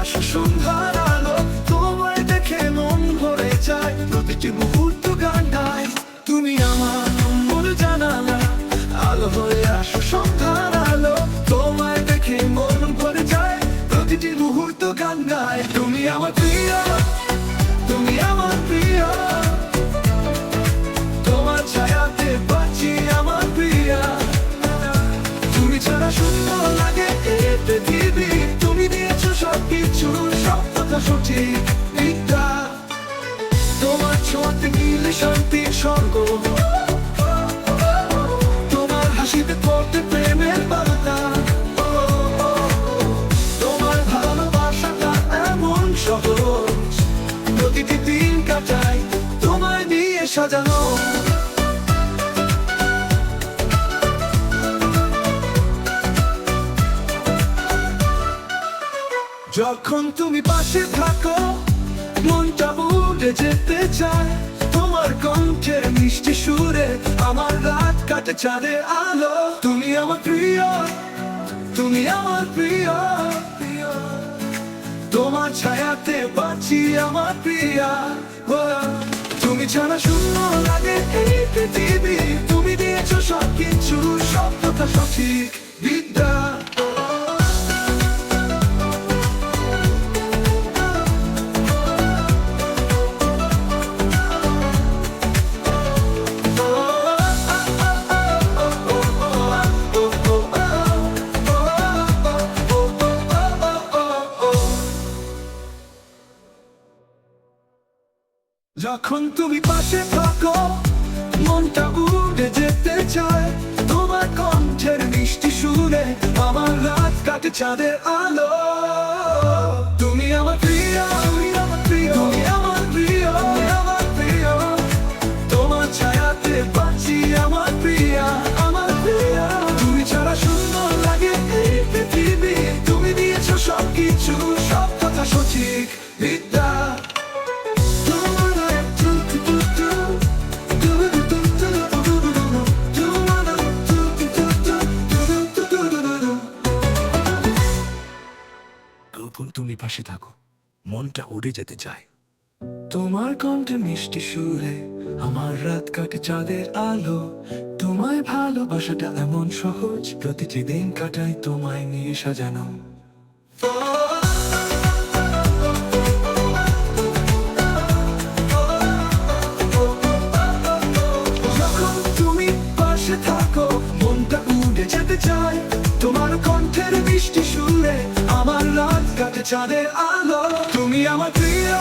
আসো সন্ধ্যার আলো, তোমায় দেখে মন ভরে যায়। প্রতিটি মুহূর্ত গান গায় তুমি আমার মন জানালা। আলো হয়ে আসো, সন্ধ্যার আলো, তোমায় দেখে মন ভরে যায়। প্রতিটি মুহূর্ত গান গায় তুমি আমার প্রিয়, তুমি আমার ছোঁয়াতে মিলে শান্তির স্বর্গ। তোমার হাসিতে পড়তে প্রেমের ও। তোমার ভালোবাসাটা এমন সহজ। প্রতিটি দিন কাটাই তোমায় নিয়ে সাজানো। যখন তুমি পাশে থাকো, মনটা উড়ে যেতে চায়। তোমার কণ্ঠের মিষ্টি সুরে আমার রাত কাটে চাঁদে আলো। তুমি আমার প্রিয়, তুমি আমার প্রিয় তোমার ছায়াতে বাঁচি আমার প্রিয়া। তুমি ছাড়া শূন্য লাগে এই পৃথিবী। তুমি দিয়েছ সব কিছু সব কথা সঠিক। যখন তুমি পাশে থাকো, মনটা উড়ে যেতে চায়। তোমার কণ্ঠের মিষ্টি শুনে আমার রাত কাটে চাঁদের আলো। তুমি আমার প্রিয় কখন তুমি পাশে থাকো। মনটা উড়ে যেতে চায়। তোমার কণ্ঠে মিষ্টি সুরে, আমার রাত কাটে চাঁদের আলো। তোমায় ভালোবাসাটা এমন সহজ, প্রতিটি দিন কাটাই তোমায় নিয়ে সাজানো। মনটা উড়ে যেতে চায়। তোমার কণ্ঠের মিষ্টি সুরে চাঁদের আলো তুমি আমার প্রিয়